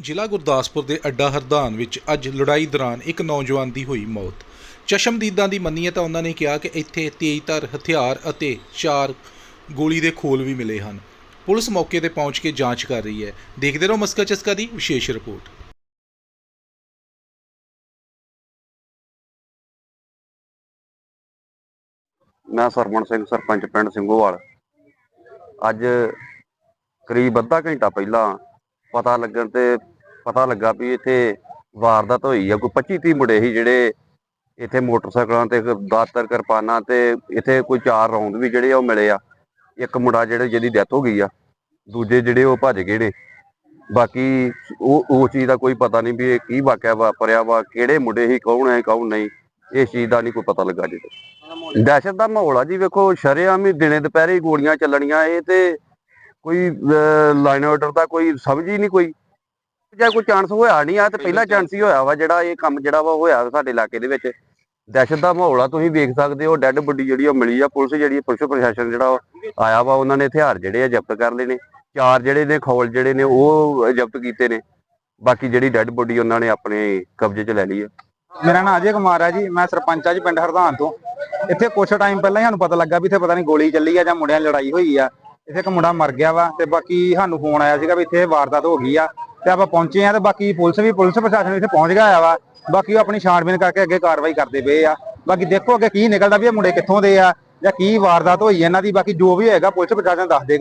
ਜ਼ਿਲ੍ਹਾ ਗੁਰਦਾਸਪੁਰ ਦੇ ਅੱਡਾ ਹਰਦਾਨ ਵਿੱਚ ਅੱਜ ਲੜਾਈ ਦੌਰਾਨ ਇੱਕ ਨੌਜਵਾਨ ਦੀ ਹੋਈ ਮੌਤ। ਚਸ਼ਮਦੀਦਾਂ ਦੀ ਮੰਨੀਏ ਤਾਂ ਉਹਨਾਂ ਨੇ ਕਿਹਾ ਕਿ ਇੱਥੇ ਤੇਜ਼ਧਾਰ ਹਥਿਆਰ ਅਤੇ ਚਾਰ ਗੋਲੀ ਦੇ ਖੋਲ ਵੀ ਮਿਲੇ ਹਨ। ਪੁਲਿਸ ਮੌਕੇ ਤੇ ਪਹੁੰਚ ਕੇ ਜਾਂਚ ਕਰ ਰਹੀ ਹੈ। ਦੇਖਦੇ ਰਹੋ ਮਸਕਾ ਚਸਕਾ ਦੀ ਵਿਸ਼ੇਸ਼ ਰਿਪੋਰਟ। ਮੈਂ ਸਰਮਨ ਸਿੰਘ, ਸਰਪੰਚ ਪਿੰਡ ਸਿੰਘੋਵਾਲ। ਅੱਜ ਕਰੀਬ ਅੱਧਾ ਘੰਟਾ ਪਹਿਲਾਂ ਪਤਾ ਲੱਗਣ ਤੇ ਪਤਾ ਲੱਗਾ ਵੀ ਇੱਥੇ ਵਾਰਦਾਤ ਹੋਈ ਆ, ਕੋਈ 25 30 ਮੁੰਡੇ ਸੀ ਜਿਹੜੇ ਇੱਥੇ ਮੋਟਰਸਾਈਕਲਾਂ ਤੇ ਦਾਤਰ ਕਿਰਪਾਨਾਂ ਤੇ ਇੱਥੇ ਕੋਈ ਚਾਰ ਰੌਂਦ ਵੀ ਜਿਹੜੇ ਆ ਉਹ ਮਿਲੇ ਆ। ਇੱਕ ਮੁੰਡਾ ਜਿਹੜੇ ਜਿਹਦੀ ਡੈਥ ਹੋ ਗਈ ਆ, ਦੂਜੇ ਜਿਹੜੇ ਉਹ ਭੱਜ ਗਏ ਨੇ। ਬਾਕੀ ਉਹ ਉਹ ਚੀਜ਼ ਦਾ ਕੋਈ ਪਤਾ ਨਹੀਂ ਵੀ ਇਹ ਕੀ ਵਾਕਿਆ ਵਾਪਰਿਆ ਵਾ, ਕਿਹੜੇ ਮੁੰਡੇ ਸੀ, ਕੌਣ ਹੈ, ਕੌਣ ਨਹੀਂ, ਇਸ ਚੀਜ਼ ਦਾ ਨਹੀਂ ਕੋਈ ਪਤਾ ਲੱਗਾ ਜੀ ਦਹਿਸ਼ਤ ਦਾ ਮਾਹੌਲ ਆ ਜੀ, ਵੇਖੋ ਸ਼ਰੇਆਮ ਹੀ ਦਿਨੇ ਦੁਪਹਿਰੇ ਗੋਲੀਆਂ ਚੱਲਣੀਆਂ, ਇਹ ਤੇ ਕੋਈ ਲਾਈਨ ਆਰਡਰ ਦਾ ਕੋਈ ਸਮਝ ਹੀ ਨਹੀਂ ਕੋਈ। ਜਾਂ ਕੋਈ ਚਾਂਸ ਹੋਇਆ ਨਹੀਂ ਆ ਤੇ ਪਹਿਲਾ ਚਾਂਸ ਹੀ ਹੋਇਆ ਵਾ ਜਿਹੜਾ ਇਹ ਕੰਮ ਜਿਹੜਾ ਵਾ ਹੋਇਆ ਸਾਡੇ ਇਲਾਕੇ ਦੇ ਵਿੱਚ। ਦਹਿਸ਼ਤ ਦਾ ਮਾਹੌਲ ਆ ਤੁਸੀਂ ਵੇਖ ਸਕਦੇ ਹੋ ਡੈੱਡ ਬੋਡੀ ਜਿਹੜੀ ਉਹ ਮਿਲੀ ਆ ਪੁਲਿਸ ਜਿਹੜੀ ਆ, ਪੁਲਿਸ ਪ੍ਰਸ਼ਾਸਨ ਜਿਹੜਾ ਆਇਆ ਵਾ ਉਹਨਾਂ ਨੇ ਹਥਿਆਰ ਜਿਹੜੇ ਆ ਜ਼ਬਤ ਕਰ ਲਏ ਨੇ। ਚਾਰ ਜਿਹੜੇ ਨੇ ਖੌਲ ਜਿਹੜੇ ਨੇ ਉਹ ਜ਼ਬਤ ਕੀਤੇ ਨੇ। ਬਾਕੀ ਜਿਹੜੀ ਡੈੱਡ ਬੋਡੀ ਉਹਨਾਂ ਨੇ ਆਪਣੇ ਕਬਜ਼ੇ 'ਚ ਲੈ ਲਈ ਆ। ਮੇਰਾ ਨਾਮ ਅਜੇ ਕੁਮਾਰ ਹੈ ਜੀ ਮੈਂ ਸਰਪੰਚ ਆ ਜੀ ਪਿੰਡ ਹਰਦਾਨ ਤੋਂ। ਇੱਥੇ ਕੁਛ ਟਾਈਮ ਪਹਿਲਾਂ ਹੀ ਸਾਨੂੰ ਪਤਾ ਲੱਗਾ ਵੀ ਇੱਥੇ ਪਤਾ ਨਹੀਂ ਗੋਲੀ ਚੱਲੀ ਆ ਜਾਂ ਮੁੰਡਿਆਂ ਦੀ ਲੜਾਈ ਹੋਈ ਆ। ਇੱਥੇ ਇੱਕ ਮੁੰਡਾ ਮਰ ਗਿਆ ਵਾ ਤੇ ਬਾਕੀ ਸਾਨੂੰ ਫੋਨ ਆਇਆ ਸੀਗਾ ਵੀ ਇੱਥੇ ਵਾਰਦਾਤ ਹੋ ਗਈ ਆ। ਤੇ ਆਪਾਂ ਪਹੁੰਚੇ ਆ ਤੇ ਬਾਕੀ ਪੁਲਿਸ ਵੀ, ਪੁਲਿਸ ਪ੍ਰਸ਼ਾਸਨ ਵੀ ਇੱਥੇ ਪਹੁੰਚ ਗਿਆ ਵਾ। ਬਾਕੀ ਉਹ ਆਪਣੀ ਛਾਣਬੀਨ ਕਰਕੇ ਅੱਗੇ ਕਾਰਵਾਈ ਕਰਦੇ ਪਏ ਆ। ਬਾਕੀ ਦੇਖੋ ਅੱਗੇ ਕੀ ਨਿਕਲਦਾ ਵੀ ਇਹ ਮੁੰਡੇ ਕਿੱਥੋਂ ਦੇ ਆ ਜਾਂ ਕੀ ਵਾਰਦਾਤ ਹੋਈ ਇਹਨਾਂ ਦੀ। ਬਾਕੀ ਜੋ ਵੀ ਹੋਏਗਾ ਪੁਲਿਸ ਪ੍ਰਸ਼ਾਸਨ ਦੱਸ ਦੇਗਾ